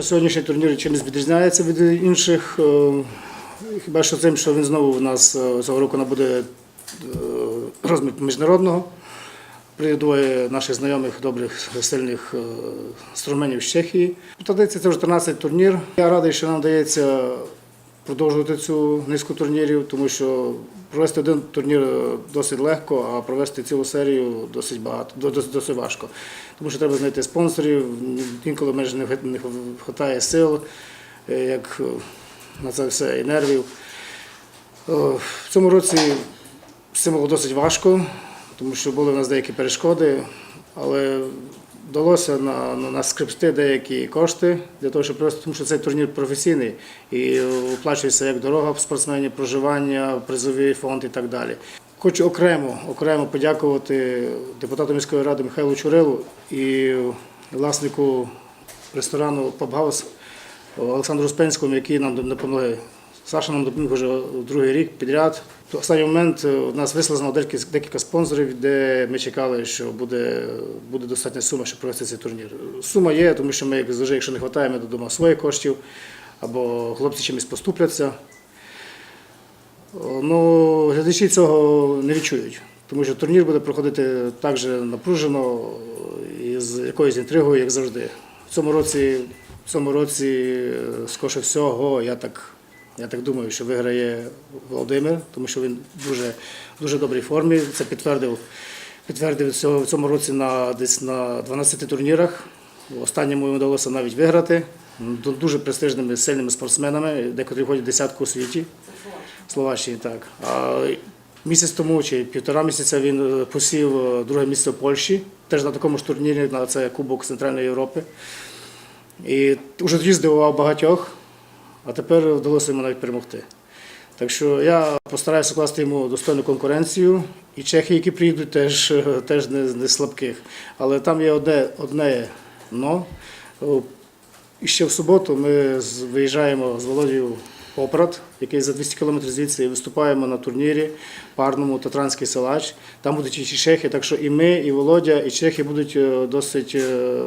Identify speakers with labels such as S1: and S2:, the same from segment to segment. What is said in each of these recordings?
S1: Сьогоднішній турнір чимось відрізняється від інших. е, Хіба що тим, що він знову у нас е, цього року набуде е, розмір міжнародного. Прийде двоє наших знайомих, добрих, сильних струменів з Чехії. Традиція це вже 13 турнір. Я радий, що нам вдається продовжувати цю низку турнірів, тому що провести один турнір е, досить легко, а провести цілу серію досить багато, досить, досить важко. Тому що треба знайти спонсорів, інколи майже не вистачає сил, е, як е, на це все і нервів. В цьому році цим було досить важко, тому що були в нас деякі перешкоди, але вдалося на, на, наскребсти деякі кошти для того, щоб провести, тому що цей турнір професійний і оплачується як дорога спортсменів, проживання, призовий фонд і так далі. Хочу окремо, окремо подякувати депутату міської ради Михайлу Чурилу і власнику ресторану Пабгаус Олександру Успенському, які нам допомогли. Саша нам допоміг вже другий рік підряд. В останній момент е, у нас вислизано декілька, спонсорів, де ми чекали, що буде, буде достатня сума, щоб провести цей турнір. Сума є, тому що ми, як завжди, якщо не вистачає, ми додому своїх коштів, або хлопці чимось поступляться. Ну, глядачі цього не відчують, тому що турнір буде проходити так же напружено і з якоюсь інтригою, як завжди. В цьому році, в цьому році е, скоріше всього, я так, я так думаю, що виграє Володимир, тому що він дуже, дуже добрій формі. Це підтвердив, підтвердив в цьому році на, десь на 12 турнірах. Останньому йому вдалося навіть виграти дуже престижними, сильними спортсменами, декотрі входять десятку у світі. Словаччині, так. А місяць тому чи півтора місяця він е, посів е, друге місце в Польщі, теж на такому ж турнірі, на це Кубок Центральної Європи. І вже тоді здивував багатьох, а тепер вдалося йому навіть перемогти. Так що я постараюся скласти йому достойну конкуренцію. І чехи, які приїдуть, теж, теж не, не слабких. Але там є одне, одне но. І ще в суботу ми виїжджаємо з Володією в Попрат, який за 200 кілометрів звідси, і виступаємо на турнірі парному Татранський силач. Там будуть і чехи, так що і ми, і Володя, і чехи будуть е, досить е,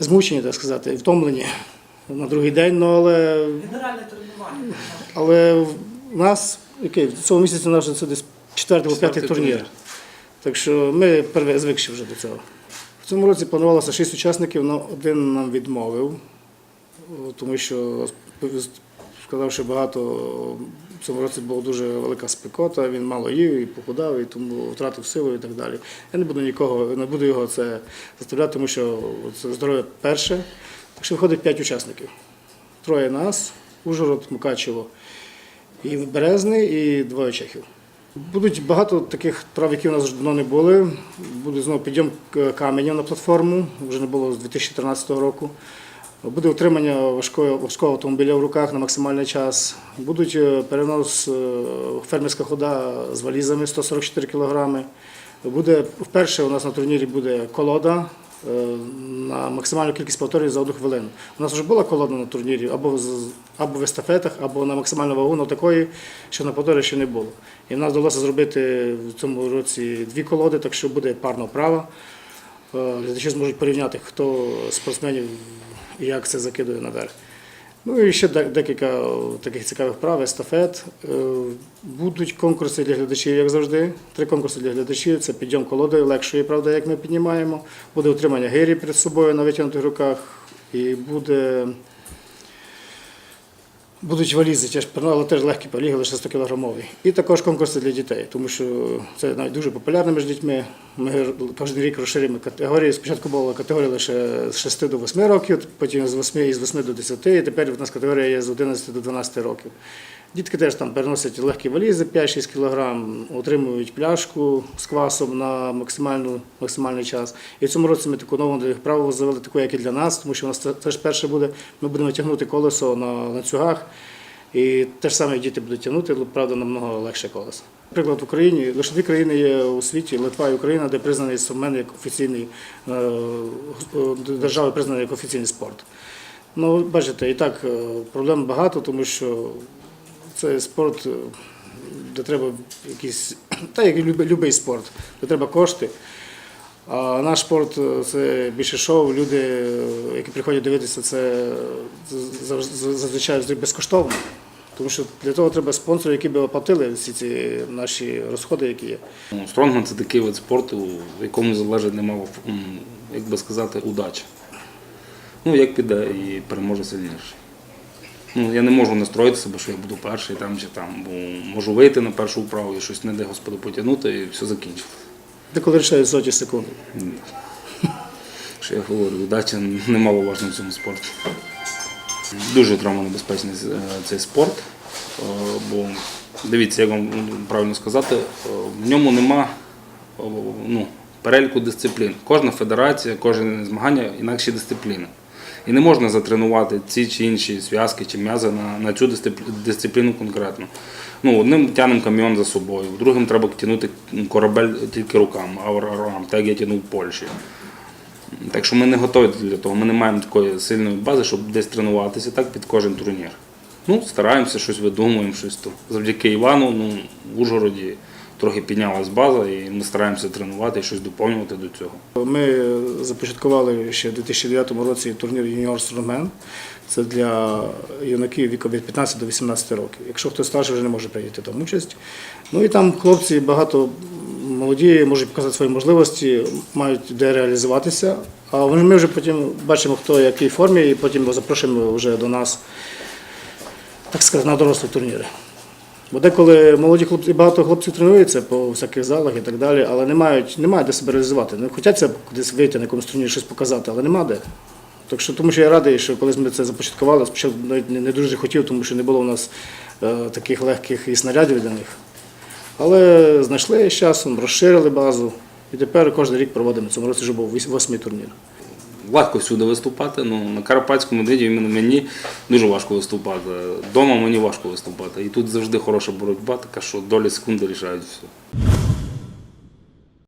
S1: змучені, так сказати, втомлені на другий день. Ну, але,
S2: Генеральне тренування.
S1: але в нас, який, в цьому місяці у нас вже це десь четвертий або п'ятий
S3: Четвертий
S1: турнір.
S3: турнір.
S1: Так що ми перве звикші вже до цього. В цьому році планувалося шість учасників, але один нам відмовив, о, тому що сказав, що багато в цьому році була дуже велика спекота, він мало їв і похудав, і тому втратив силу і так далі. Я не буду нікого, не буду його це заставляти, тому що це здоров'я перше. Так що виходить п'ять учасників. Троє нас, Ужгород, Мукачево і Березний, і двоє чехів. Будуть багато таких прав, які у нас вже давно не були. Буде знову підйом к- каменів на платформу, вже не було з 2013 року. Буде утримання важкого, важкого автомобіля в руках на максимальний час. Будуть е, перенос е, фермерська хода з валізами 144 кг. Буде вперше у нас на турнірі буде колода на максимальну кількість повторів за одну хвилину. У нас вже була колода на турнірі або, або в естафетах, або на максимальну вагу, але такої, що на повторі ще не було. І в нас вдалося зробити в цьому році дві колоди, так що буде парна вправа. Е, Глядачі зможуть порівняти, хто спортсменів і як це закидує наверх. Ну і ще декілька таких цікавих вправ, естафет. Е, Будуть конкурси для глядачів, як завжди. Три конкурси для глядачів. Це підйом колодою, легшої, правда, як ми піднімаємо. Буде утримання гирі перед собою на витягнутих руках. І буде. Будуть валізи, теж, але теж легкі поліги, лише 100 кілограмові. І також конкурси для дітей, тому що це навіть дуже популярно між дітьми. Ми кожен рік розширюємо категорії. Спочатку була категорія лише з 6 до 8 років, потім з 8, із 8 до 10, і тепер в нас категорія є з 11 до 12 років. Дітки теж там переносять легкі валізи 5-6 кг, отримують пляшку з квасом на максимальну, максимальний час. І в цьому році ми таку нову правило завели, таку, як і для нас, тому що у нас це теж перше буде. Ми будемо тягнути колесо на ланцюгах. І те ж саме діти будуть тягнути, правда, намного легше колесо. Наприклад, в Україні лише дві країни є у світі Литва і Україна, де признаний сумен як офіційний е, е, держави признаний як офіційний спорт. Ну, бачите, і так е, проблем багато, тому що це спорт, е, де треба якісь, та як любий спорт, де треба кошти. А наш спорт е, це більше шоу. Люди, е, які приходять дивитися, це зазвичай безкоштовно. Тому що для того треба спонсори, які б оплатили всі ці наші розходи, які є.
S2: Ну, Стронгман це такий вид спорту, в якому залежить немало, як би сказати, удачі. Ну, як піде і переможе сильніший. Ну, я не можу настроїти себе, що я буду перший там чи там, бо можу вийти на першу вправу і щось не де Господи потягнути, і все закінчилось.
S1: Деколи рішають соті секунд.
S2: Що я говорю, удача немаловажна в цьому спорті. Дуже травмонебезпечний е, цей спорт, е, бо дивіться, як вам правильно сказати, е, в ньому нема ну, переліку дисциплін. Кожна федерація, кожне змагання інакші дисципліни. І не можна затренувати ці чи інші зв'язки чи м'язи на, на цю дисциплі- дисципліну конкретно. Ну, одним тягнемо кам'йон за собою, другим треба тягнути корабель тільки руками, а руками, так як я тягнув в Польщі. Так що ми не готові для того. Ми не маємо такої сильної бази, щоб десь тренуватися так під кожен турнір. Ну, стараємося, щось видумуємо, щось то. Завдяки Івану, ну, в Ужгороді трохи піднялась база, і ми стараємося тренувати і щось доповнювати до цього.
S1: Ми започаткували ще в 2009 році турнір Юніор Стронгмен. Це для юнаків віку від 15 до 18 років. Якщо хтось старший, вже не може прийняти там участь. Ну і там хлопці багато молоді можуть показати свої можливості, мають де реалізуватися. А ми вже потім бачимо, хто в якій формі, і потім запрошуємо вже до нас, так сказати, на дорослі турніри. Бо деколи молоді хлопці, багато хлопців тренуються по всяких залах і так далі, але не мають, не мають де себе реалізувати. Не хочуть кудись вийти на якомусь турнірі, щось показати, але нема де. Так що, тому що я радий, що колись ми це започаткували, спочатку навіть не дуже хотів, тому що не було у нас е, таких легких і снарядів для них. Але знайшли з часом, розширили базу, і тепер кожен рік проводимо. Цьому році вже був восьмий турнір.
S2: Важко всюди виступати. Ну, на Карпатському медведі мені дуже важко виступати. Дома мені важко виступати. І тут завжди хороша боротьба, така що долі секунди рішають все.